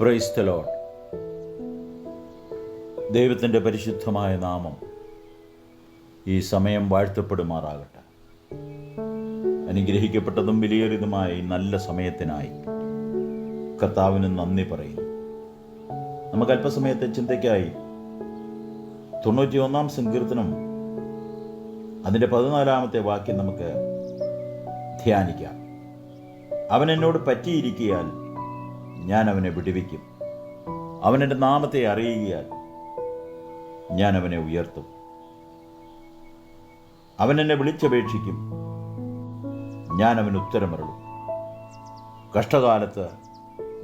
പ്രൈസ്തലോൺ ദൈവത്തിന്റെ പരിശുദ്ധമായ നാമം ഈ സമയം വാഴ്ത്തപ്പെടുമാറാകട്ടെ. അനുഗ്രഹിക്കപ്പെട്ടതും വിലയേറിയതുമായ ഈ നല്ല സമയത്തിനായി കർത്താവിന് നന്ദി പറയുന്നു. നമുക്ക് അല്പസമയത്തെ ചിന്തയ്ക്കായി തൊണ്ണൂറ്റി ഒന്നാം സങ്കീർത്തനം അതിന്റെ പതിനാലാമത്തെ വാക്യം നമുക്ക് ധ്യാനിക്കാം. അവൻ എന്നോട് പറ്റിയിരിക്കിയാൽ ഞാൻ അവനെ വിടുവിക്കും അവനെന്റെ നാമത്തെ അറിയുകയാൽ ഞാൻ അവനെ ഉയർത്തും. അവൻ എന്നെ വിളിച്ചപേക്ഷിക്കും. ഞാൻ അവന് ഉത്തരമരുളും. കഷ്ടകാലത്ത്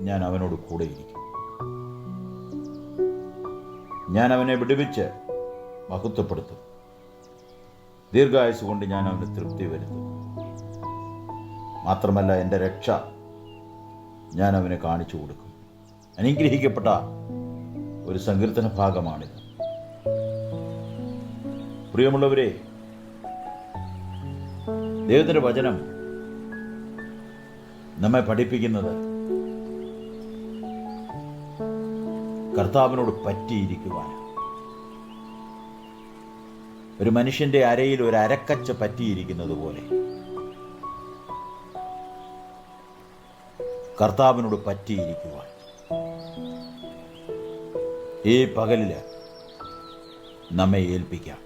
ഞാൻ അവനോട് കൂടെയിരിക്കും ഞാൻ അവനെ വിടുവിച്ച് മഹത്വപ്പെടുത്തും. ദീർഘായുസ് കൊണ്ട് ഞാൻ അവന് തൃപ്തി വരുത്തും. മാത്രമല്ല എന്റെ രക്ഷ ഞാൻ അവനെ കാണിച്ചു കൊടുക്കും. അനുഗ്രഹിക്കപ്പെട്ട ഒരു സങ്കീർത്തന ഭാഗമാണിത്. പ്രിയമുള്ളവരെ ദൈവത്തിന്റെ വചനം നമ്മെ പഠിപ്പിക്കുന്നത് കർത്താവിനോട് പറ്റിയിരിക്കുവാൻ ഒരു മനുഷ്യന്റെ അരയിൽ ഒരു അരക്കച്ച പറ്റിയിരിക്കുന്നത് പോലെ കർത്താവിനോട് പറ്റിയിരിക്കുവാൻ. ഈ പകലിൽ നമ്മെ ഏൽപ്പിക്കാം.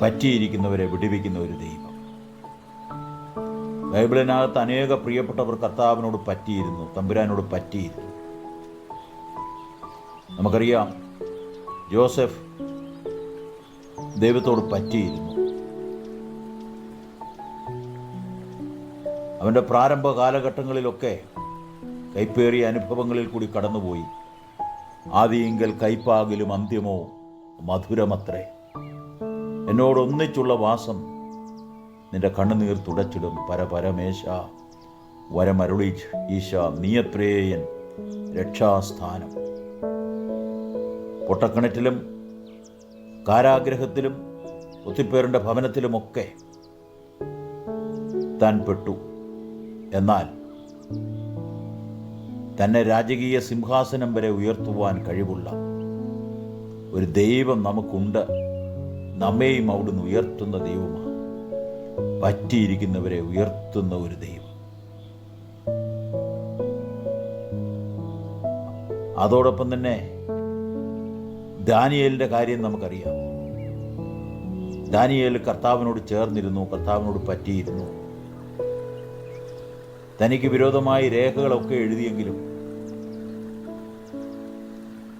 പറ്റിയിരിക്കുന്നവരെ വിടിവിക്കുന്ന ഒരു ദൈവം. ബൈബിളിനകത്ത് അനേക പ്രിയപ്പെട്ടവർ കർത്താവിനോട് പറ്റിയിരുന്നു തമ്പുരാനോട് പറ്റിയിരുന്നു. നമുക്കറിയാം ജോസഫ് ദൈവത്തോട് പറ്റിയിരുന്നു. അവന്റെ പ്രാരംഭ കാലഘട്ടങ്ങളിലൊക്കെ കൈപ്പേറിയ അനുഭവങ്ങളിൽ കൂടി കടന്നുപോയി. ആദിയെങ്കിൽ കൈപ്പാകിലും അന്ത്യമോ മധുരമത്രേ. എന്നോടൊന്നിച്ചുള്ള വാസം നിന്റെ കണ്ണുനീർ തുടച്ചിടും. പരപരമേശ വരമരുളി ഈശ നീയപ്രേയൻ രക്ഷാസ്ഥാനം. പൊട്ടക്കിണറ്റിലും കാരാഗ്രഹത്തിലും ഒത്തിപ്പേറിന്റെ ഭവനത്തിലുമൊക്കെ താൻ പെട്ടു. എന്നാൽ തന്നെ രാജകീയ സിംഹാസനം വരെ ഉയർത്തുവാൻ കഴിവുള്ള ഒരു ദൈവം നമുക്കുണ്ട്. നമ്മെയും അവിടുന്ന് ഉയർത്തുന്ന ദൈവമാണ്. പറ്റിയിരിക്കുന്നവരെ ഉയർത്തുന്ന ഒരു ദൈവം. അതോടൊപ്പം തന്നെ ദാനിയേലിന്റെ കാര്യം നമുക്കറിയാം. ദാനിയേൽ കർത്താവിനോട് ചേർന്നിരുന്നു കർത്താവിനോട് പറ്റിയിരുന്നു. തനിക്ക് വിരോധമായി രേഖകളൊക്കെ എഴുതിയെങ്കിലും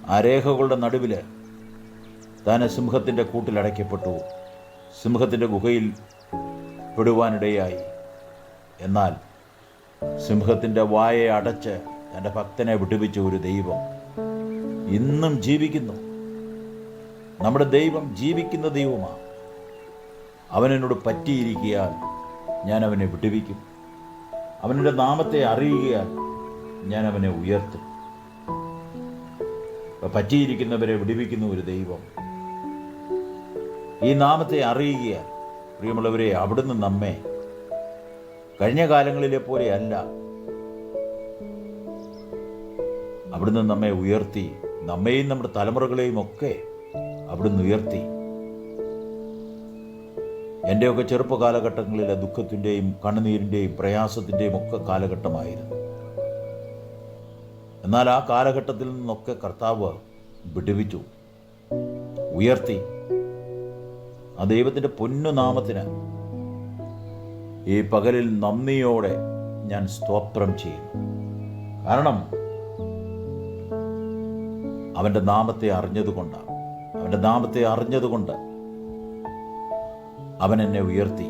ആ രേഖകളുടെ നടുവിൽ താൻ സിംഹത്തിന്റെ കൂട്ടിലടയ്ക്കപ്പെട്ടു സിംഹത്തിന്റെ ഗുഹയിൽ പെടുവാനിടയായി. എന്നാൽ സിംഹത്തിന്റെ വായെ അടച്ച് തന്റെ ഭക്തനെ വിടുവിച്ച ഒരു ദൈവം ഇന്നും ജീവിക്കുന്നു. നമ്മുടെ ദൈവം ജീവിക്കുന്ന ദൈവമാണ് അവനെന്നോട് പറ്റിയിരിക്കിയാൽ ഞാൻ അവനെ വിടുവിക്കും. അവന്റെ നാമത്തെ അറിയുകയാൽ ഞാൻ അവനെ ഉയർത്തും. പറ്റിയിരിക്കുന്നവരെ വിടിവിക്കുന്ന ഒരു ദൈവം. ഈ നാമത്തെ അറിയുകയാൽ പ്രിയമുള്ളവരെ അവിടുന്ന് നമ്മെ കഴിഞ്ഞ കാലങ്ങളിലെ പോലെയല്ല അവിടുന്ന് നമ്മെ ഉയർത്തി നമ്മെയും നമ്മുടെ തലമുറകളെയും ഒക്കെ അവിടുന്ന് ഉയർത്തി. എന്റെയൊക്കെ ചെറുപ്പ കാലഘട്ടങ്ങളിലെ ദുഃഖത്തിന്റെയും കണ്ണുനീരിന്റെയും പ്രയാസത്തിന്റെയും ഒക്കെ കാലഘട്ടമായിരുന്നു. എന്നാൽ ആ കാലഘട്ടത്തിൽ നിന്നൊക്കെ കർത്താവ് വിടുവിച്ചു ഉയർത്തി. ആ ദൈവത്തിന്റെ പൊന്നുനാമത്തിന് ഈ പകലിൽ നന്ദിയോടെ ഞാൻ സ്തോത്രം ചെയ്യുന്നു. കാരണം അവന്റെ നാമത്തെ അറിഞ്ഞതുകൊണ്ടാണ്. അവന്റെ നാമത്തെ അറിഞ്ഞതുകൊണ്ട് അവൻ എന്നെ ഉയർത്തി.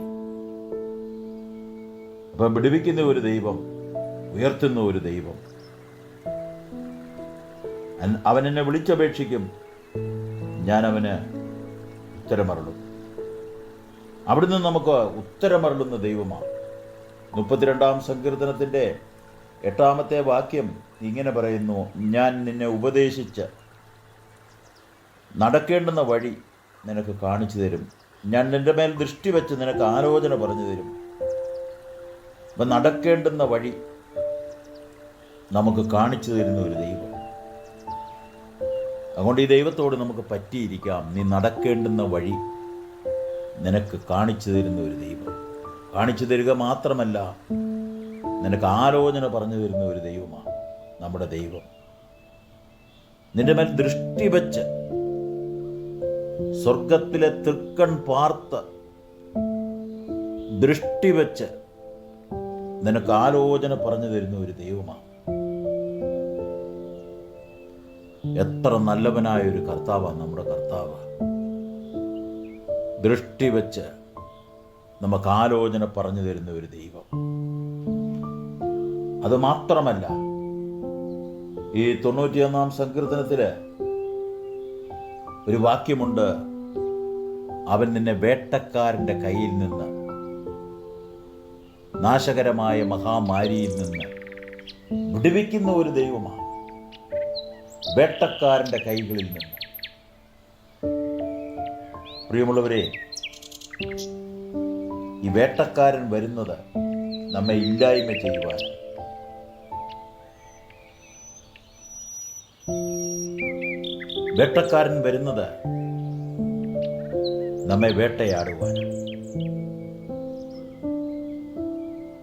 അപ്പം വിടുവിക്കുന്ന ഒരു ദൈവം ഉയർത്തുന്ന ഒരു ദൈവം. അവൻ എന്നെ വിളിച്ചപേക്ഷിക്കും ഞാൻ അവന് ഉത്തരമറളും അവിടുന്ന് നമുക്ക് ഉത്തരമറളുന്ന ദൈവമാണ്. മുപ്പത്തിരണ്ടാം സങ്കീർത്തനത്തിന്റെ എട്ടാമത്തെ വാക്യം ഇങ്ങനെ പറയുന്നു ഞാൻ നിന്നെ ഉപദേശിച്ച് നടക്കേണ്ടുന്ന വഴി നിനക്ക് കാണിച്ചു തരും. ഞാൻ നിന്റെ മേൽ ദൃഷ്ടി വെച്ച് നിനക്ക് ആലോചന പറഞ്ഞു തരും. അപ്പം നടക്കേണ്ടുന്ന വഴി നമുക്ക് കാണിച്ചു തരുന്ന ഒരു ദൈവം. അതുകൊണ്ട് ഈ ദൈവത്തോട് നമുക്ക് പറ്റിയിരിക്കാം. നീ നടക്കേണ്ടുന്ന വഴി നിനക്ക് കാണിച്ചു തരുന്ന ഒരു ദൈവം. കാണിച്ചു തരിക മാത്രമല്ല നിനക്ക് ആലോചന പറഞ്ഞു തരുന്ന ഒരു ദൈവമാണ് നമ്മുടെ ദൈവം. നിന്റെ മേൽ ദൃഷ്ടി വെച്ച് സ്വർഗത്തിലെ തൃക്കൺ പാർത്ത് ദൃഷ്ടി വെച്ച് നിനക്ക് ആലോചന പറഞ്ഞു തരുന്ന ഒരു ദൈവമാണ്. എത്ര നല്ലവനായ ഒരു കർത്താവാണ് നമ്മുടെ കർത്താവ്. ദൃഷ്ടി വെച്ച് നമുക്ക് ആലോചന പറഞ്ഞു തരുന്ന ഒരു ദൈവം. അത് മാത്രമല്ല ഈ തൊണ്ണൂറ്റിയൊന്നാം സങ്കീർത്തനത്തിൽ ഒരു വാക്യമുണ്ട്. അവൻ നിന്നെ വേട്ടക്കാരന്റെ കയ്യിൽ നിന്ന് നാശകരമായ മഹാമാരിയിൽ നിന്ന് വിടുവിക്കുന്ന ഒരു ദൈവമാണ്. വേട്ടക്കാരന്റെ കൈകളിൽ നിന്ന്. പ്രിയമുള്ളവരെ ഈ വേട്ടക്കാരൻ വരുന്നത് നമ്മെ ഇല്ലായ്മ ചെയ്യുവാൻ വേട്ടക്കാരൻ വരുന്നത് നമ്മെ വേട്ടയാടുവാൻ.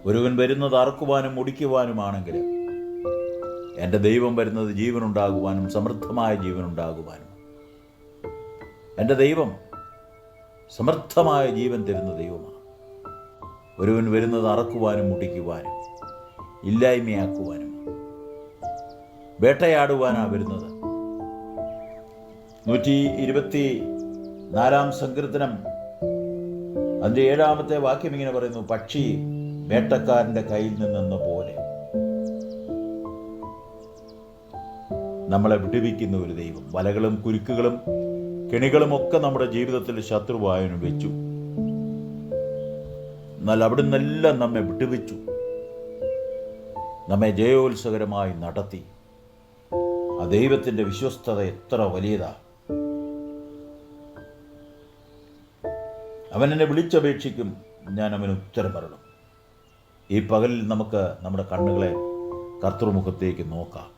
ഒരുവൻ വരുന്നത് അറുക്കുവാനും മുടിക്കുവാനുമാണെങ്കിൽ എന്റെ ദൈവം വരുന്നത് ജീവനുണ്ടാകുവാനും സമൃദ്ധമായ ജീവനുണ്ടാകുവാനും. എന്റെ ദൈവം സമൃദ്ധമായ ജീവൻ തരുന്ന ദൈവമാണ്. ഒരുവൻ വരുന്നത് അറക്കുവാനും മുടിക്കുവാനും ഇല്ലായ്മയാക്കുവാനും വേട്ടയാടുവാനാണ് വരുന്നത്. നൂറ്റി ഇരുപത്തി നാലാം സങ്കീർത്തനം. അതിന്റെ ഏഴാമത്തെ വാക്യം ഇങ്ങനെ പറയുന്നു പക്ഷി വേട്ടക്കാരന്റെ കയ്യിൽ നിന്നെന്ന പോലെ. നമ്മളെ വിടുവിക്കുന്ന ഒരു ദൈവം വലകളും കുരുക്കുകളും കെണികളും ഒക്കെ നമ്മുടെ ജീവിതത്തിൽ ശത്രുവായനും വെച്ചു. എന്നാൽ അവിടെ നിന്നെല്ലാം നമ്മെ വിടുവിച്ചു. നമ്മെ ജയോത്സകരമായി നടത്തി. ആ ദൈവത്തിന്റെ വിശ്വസ്തത എത്ര വലിയതാ. അവൻ എന്നെ വിളിച്ചപേക്ഷിക്കും. ഞാൻ അവന് ഉത്തരം പറയണം. ഈ പകലിൽ നമുക്ക് നമ്മുടെ കണ്ണുകളെ കർത്തൃമുഖത്തേക്ക് നോക്കാം.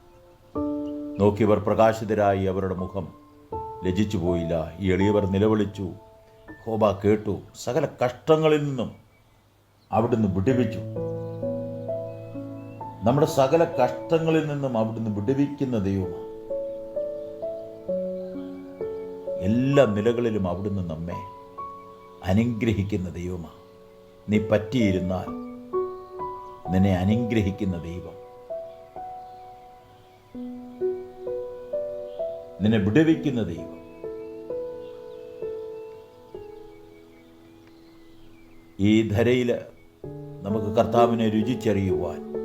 നോക്കിയവർ പ്രകാശിതരായി അവരുടെ മുഖം ലജിച്ചു പോയില്ല. ഈ എളിയവർ നിലവിളിച്ചു. ഹോബ കേട്ടു. സകല കഷ്ടങ്ങളിൽ നിന്നും അവിടുന്ന് വിടുവിച്ചു. നമ്മുടെ സകല കഷ്ടങ്ങളിൽ നിന്നും അവിടുന്ന് വിടുവിക്കുന്ന ദൈവമാണ്. എല്ലാ നിലകളിലും അവിടുന്ന് നമ്മെ അനുഗ്രഹിക്കുന്ന ദൈവമാണ്. നീ പറ്റിയിരുന്നാൽ നിന്നെ അനുഗ്രഹിക്കുന്ന ദൈവം. നിന്നെ വിടുവിക്കുന്ന ദൈവം. ഈ ധരയിൽ നമുക്ക് കർത്താവിനെ രുചിച്ചറിയുവാൻ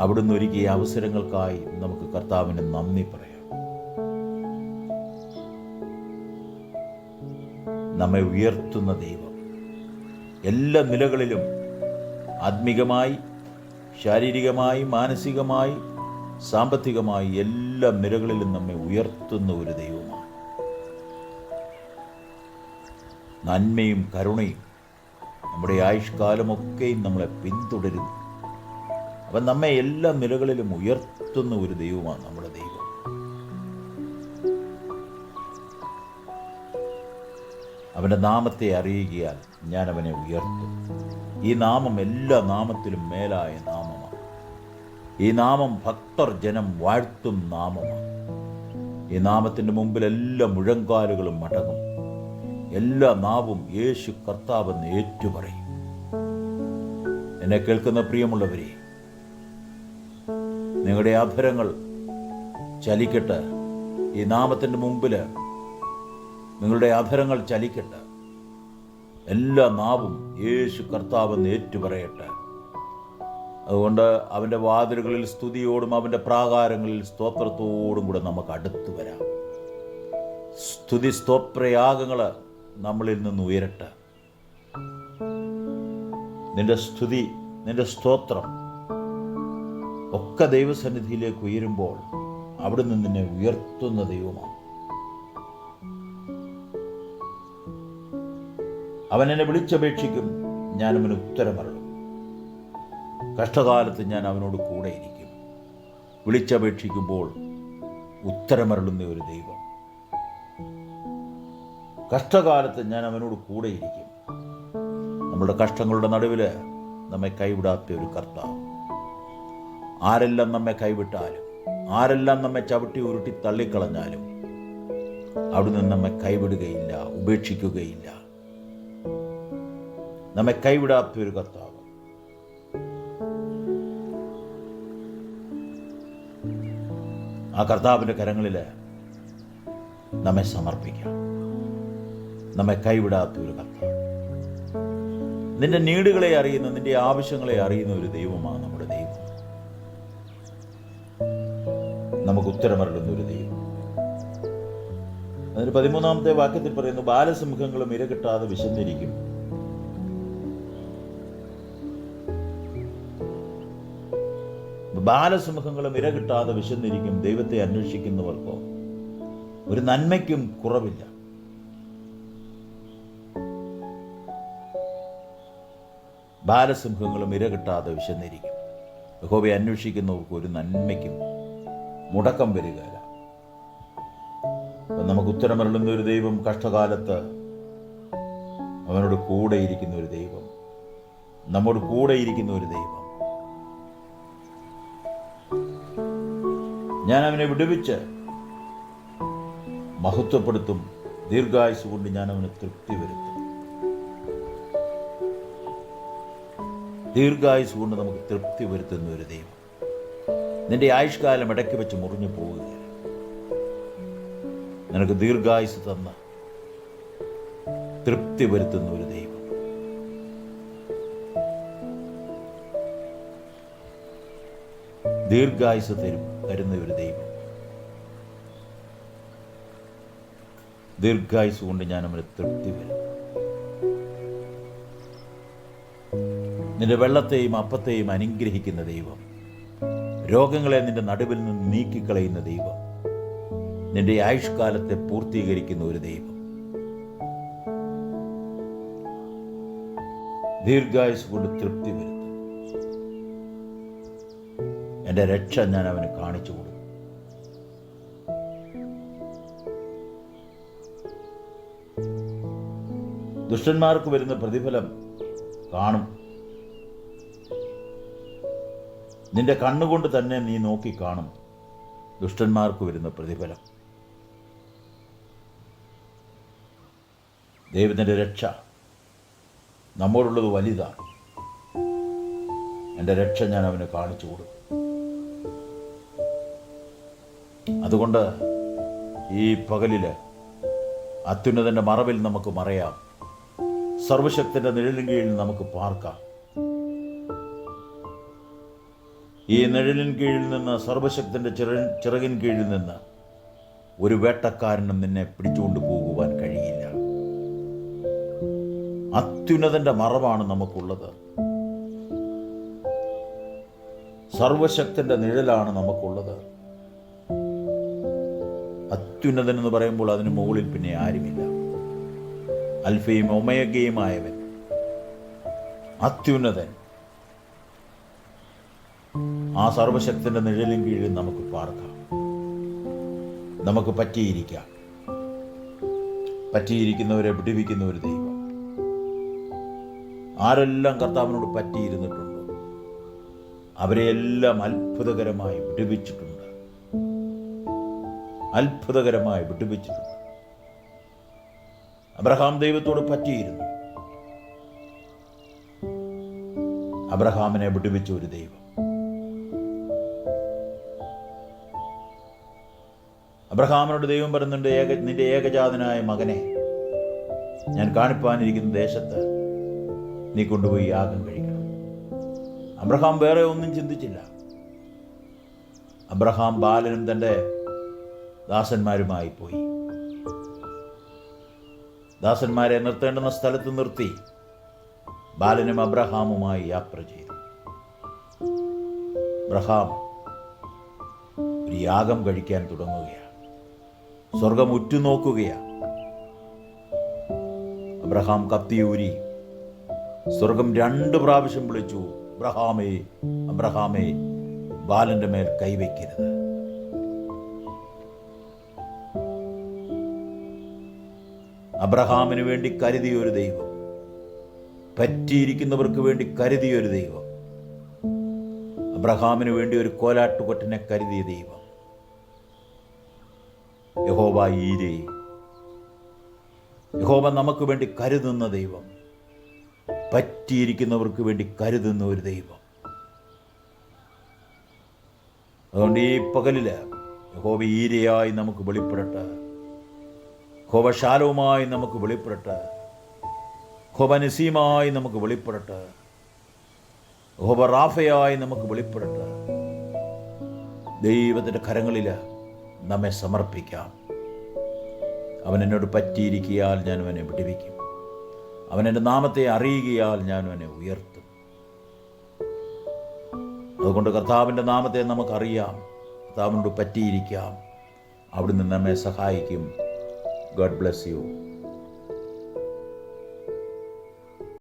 അവിടുന്ന് ഒരുക്കിയ അവസരങ്ങൾക്കായി നമുക്ക് കർത്താവിന് നന്ദി പറയാം. നമ്മെ ഉയർത്തുന്ന ദൈവം. എല്ലാ നിലകളിലും ആത്മീകമായി ശാരീരികമായി മാനസികമായി സാമ്പത്തികമായി എല്ലാ നിലകളിലും നമ്മെ ഉയർത്തുന്ന ഒരു ദൈവമാണ്. നന്മയും കരുണയും നമ്മുടെ ആയുഷ്കാലമൊക്കെയും നമ്മളെ പിന്തുടരുന്നു. അവൻ നമ്മെ എല്ലാ നിലകളിലും ഉയർത്തുന്ന ഒരു ദൈവമാണ് നമ്മുടെ ദൈവം. അവന്റെ നാമത്തെ അറിയുകയാൽ ഞാൻ അവനെ ഉയർത്തും. ഈ നാമം എല്ലാ നാമത്തിലും മേലായ നാമമാണ്. ഈ നാമം ഭക്തർ ജനം വാഴ്ത്തും നാമമാണ്. ഈ നാമത്തിന്റെ മുമ്പിൽ എല്ലാ മുഴങ്കാലുകളും മടങ്ങും എല്ലാ നാവും യേശു കർത്താവെന്ന് ഏറ്റുപറയും. എന്നെ കേൾക്കുന്ന പ്രിയമുള്ളവരെ നിങ്ങളുടെ അധരങ്ങൾ ചലിക്കട്ടെ. ഈ നാമത്തിന്റെ മുമ്പിൽ നിങ്ങളുടെ അധരങ്ങൾ ചലിക്കട്ടെ. എല്ലാ നാവും യേശു കർത്താവെന്ന് ഏറ്റുപറയട്ടെ. അതുകൊണ്ട് അവന്റെ വാതിലുകളിൽ സ്തുതിയോടും അവന്റെ പ്രാകാരങ്ങളിൽ സ്തോത്രത്തോടും കൂടെ നമുക്ക് അടുത്തു വരാം. സ്തുതി സ്തോത്രയാഗങ്ങൾ നമ്മളിൽ നിന്ന് ഉയരട്ടെ. നിന്റെ സ്തുതി നിന്റെ സ്തോത്രം ഒക്കെ ദൈവസന്നിധിയിലേക്ക് ഉയരുമ്പോൾ അവിടുന്ന് നിന്നെ ഉയർത്തുന്ന ദൈവമാണ്. അവൻ എന്നെ വിളിച്ചപേക്ഷിക്കും. ഞാൻ അവന് ഉത്തരമറളും കഷ്ടകാലത്ത് ഞാൻ അവനോട് കൂടെയിരിക്കും വിളിച്ചപേക്ഷിക്കുമ്പോൾ ഉത്തരമരളുന്ന ഒരു ദൈവം. കഷ്ടകാലത്ത് ഞാൻ അവനോട് കൂടെയിരിക്കും നമ്മുടെ കഷ്ടങ്ങളുടെ നടുവിൽ നമ്മെ കൈവിടാത്ത ഒരു കർത്താവ്. ആരെല്ലാം നമ്മെ കൈവിട്ടാലും ആരെല്ലാം നമ്മെ ചവിട്ടി ഉരുട്ടി തള്ളിക്കളഞ്ഞാലും അവിടുന്ന് നമ്മെ കൈവിടുകയില്ല ഉപേക്ഷിക്കുകയില്ല. നമ്മെ കൈവിടാത്ത ഒരു കർത്താവ്. ആ കർത്താവിന്റെ കരങ്ങളിൽ നമ്മെ സമർപ്പിക്കാം. നമ്മെ കൈവിടാത്ത ഒരു കർത്താവ്. നിന്റെ നീടുകളെ അറിയുന്ന നിന്റെ ആവശ്യങ്ങളെ അറിയുന്ന ഒരു ദൈവമാണ് നമ്മുടെ ദൈവം. നമുക്ക് ഉത്തരമറിയുന്ന ഒരു ദൈവം. അതിന് പതിമൂന്നാമത്തെ വാക്യത്തിൽ പറയുന്നു ബാലസിംഹങ്ങളും ഇരകിട്ടാതെ വിശന്നിരിക്കും. ബാലസിംഹങ്ങളും ഇരകിട്ടാതെ വിശന്നിരിക്കും ദൈവത്തെ അന്വേഷിക്കുന്നവർക്കോ? ഒരു നന്മയ്ക്കും കുറവില്ല. ബാലസിംഹങ്ങളും ഇര കിട്ടാതെ വിശന്നിരിക്കും. യഹോവയെ അന്വേഷിക്കുന്നവർക്ക് ഒരു നന്മയ്ക്കും മുടക്കം വരികയില്ല. നമുക്ക് ഉത്തരമരളുന്ന ഒരു ദൈവം കഷ്ടകാലത്ത് അവനോട് കൂടെ ഇരിക്കുന്ന ഒരു ദൈവം നമ്മോട് കൂടെ ഇരിക്കുന്ന ഒരു ദൈവം ഞാൻ അവനെ വിടുവിച്ച് മഹത്വപ്പെടുത്തും. ദീർഘായുസ് കൊണ്ട് ഞാൻ അവന് തൃപ്തി വരുത്തും. ദീർഘായുസ് കൊണ്ട് നമുക്ക് തൃപ്തി വരുത്തുന്ന ഒരു ദൈവം. നിന്റെ ആയുഷ്കാലം ഇടയ്ക്ക് വെച്ച് മുറിഞ്ഞു പോവുകയാണ്. നിനക്ക് ദീർഘായുസ് തന്ന തൃപ്തി വരുത്തുന്ന ഒരു ദൈവം. ദീർഘായുസ് തരും. തരുന്ന ഒരു ദൈവം. ദീർഘായുസ് കൊണ്ട് ഞാൻ അവന് തൃപ്തി വരും. നിന്റെ വെള്ളത്തെയും അപ്പത്തെയും അനുഗ്രഹിക്കുന്ന ദൈവം. രോഗങ്ങളെ നിന്റെ നടുവിൽ നിന്ന് നീക്കിക്കളയുന്ന ദൈവം. നിന്റെ ആയുഷ്കാലത്തെ പൂർത്തീകരിക്കുന്ന ഒരു ദൈവം. ദീർഘായുസ് കൊണ്ട് തൃപ്തി വരുത്തും എന്റെ രക്ഷ ഞാൻ അവന് കാണിച്ചു കൊടുക്കും. ദുഷ്ടന്മാർക്ക് വരുന്ന പ്രതിഫലം കാണും. നിന്റെ കണ്ണുകൊണ്ട് തന്നെ നീ നോക്കി കാണും. ദുഷ്ടന്മാർക്ക് വരുന്ന പ്രതിഫലം. ദൈവത്തിന്റെ രക്ഷ നമ്മോടുള്ളത് വലുതാണ്. എന്റെ രക്ഷ ഞാൻ അവന് കാണിച്ചു കൊടുക്കും. അതുകൊണ്ട് ഈ പകലിൽ അത്യുന്നതന്റെ മറവിൽ നമുക്ക് മറയാം. സർവശക്തിന്റെ നിഴലിൻ കീഴിൽ നമുക്ക് പാർക്കാം. ഈ നിഴലിൻ കീഴിൽ നിന്ന് സർവശക്തിന്റെ ചിറ ചിറകിൻ കീഴിൽ നിന്ന് ഒരു വേട്ടക്കാരനും നിന്നെ പിടിച്ചുകൊണ്ട് പോകുവാൻ കഴിയില്ല. അത്യുന്നതന്റെ മറവാണ് നമുക്കുള്ളത്. സർവശക്തിന്റെ നിഴലാണ് നമുക്കുള്ളത്. അത്യുന്നതൻ എന്ന് പറയുമ്പോൾ അതിന് മുകളിൽ പിന്നെ ആരുമില്ല. അൽഫയും ഒമയഗയുമായവൻ അത്യുന്നതൻ. ആ സർവശക്തിന്റെ നിഴലിൻ കീഴിൽ നമുക്ക് പാർക്കാം. നമുക്ക് പറ്റിയിരിക്കാം. പറ്റിയിരിക്കുന്നവരെ വിടുവിക്കുന്ന ഒരു ദൈവം. ആരെല്ലാം കർത്താവിനോട് പറ്റിയിരുന്നിട്ടുണ്ടോ? അവരെയെല്ലാം അത്ഭുതകരമായി വിടുവിച്ചിട്ടുണ്ട്? അത്ഭുതകരമായി വിടുവിച്ചിട്ടുണ്ട് അബ്രഹാം ദൈവത്തോട് പറ്റിയിരുന്നു. അബ്രഹാമിനെ വിടുവിച്ച ഒരു ദൈവം. അബ്രഹാമിനോട് ദൈവം പറയുന്നുണ്ട് ഏക നിന്റെ ഏകജാതനായ മകനെ ഞാൻ കാണിപ്പാനിരിക്കുന്ന ദേശത്ത് നീ കൊണ്ടുപോയി യാഗം കഴിക്കണം. അബ്രഹാം വേറെ ഒന്നും ചിന്തിച്ചില്ല. അബ്രഹാം ബാലനും തന്റെ ദാസന്മാരുമായി പോയി ദാസന്മാരെ നിർത്തേണ്ടുന്ന സ്ഥലത്ത് നിർത്തി ബാലനും അബ്രഹാമുമായി യാത്ര ചെയ്തു. അബ്രഹാം ഒരു യാഗം കഴിക്കാൻ തുടങ്ങുകയാണ്. സ്വർഗം ഉറ്റുനോക്കുകയാണ്. അബ്രഹാം കത്തിയൂരി സ്വർഗം രണ്ട് പ്രാവശ്യം വിളിച്ചു അബ്രഹാമേ അബ്രഹാമേ ബാലന്റെ മേൽ കൈവയ്ക്കരുത്. അബ്രഹാമിന് വേണ്ടി കരുതിയൊരു ദൈവം. പറ്റിയിരിക്കുന്നവർക്ക് വേണ്ടി കരുതിയൊരു ദൈവം. അബ്രഹാമിന് വേണ്ടി ഒരു കോലാട്ടുകൊറ്റനെ കരുതിയ ദൈവം. യഹോബ ഈരേ യഹോബ നമുക്ക് വേണ്ടി കരുതുന്ന ദൈവം. പറ്റിയിരിക്കുന്നവർക്ക് വേണ്ടി കരുതുന്ന ഒരു ദൈവം. അതുകൊണ്ട് ഈ പകലിൽ യഹോബ ഈരയായി നമുക്ക് വെളിപ്പെടട്ടെ. യഹോവ ശാലവുമായി നമുക്ക് വെളിപ്പെടട്ടെ. കോപനസീമായി നസീമായി നമുക്ക് വെളിപ്പെടട്ടെ. കോപറാഫയായി റാഫയായി നമുക്ക് വെളിപ്പെടട്ടെ. ദൈവത്തിന്റെ കരങ്ങളിൽ നമ്മെ സമർപ്പിക്കാം. അവൻ എന്നോട് പറ്റിയിരിക്കിയാൽ ഞാൻ അവനെ വിടുവിക്കും. അവൻ എന്റെ നാമത്തെ അറിയുകയാൽ ഞാൻ അവനെ ഉയർത്തും. അതുകൊണ്ട് കർത്താവിന്റെ നാമത്തെ നമുക്കറിയാം. കർത്താവിനോട് പറ്റിയിരിക്കാം. അവിടുന്ന് നമ്മെ സഹായിക്കും. God bless you.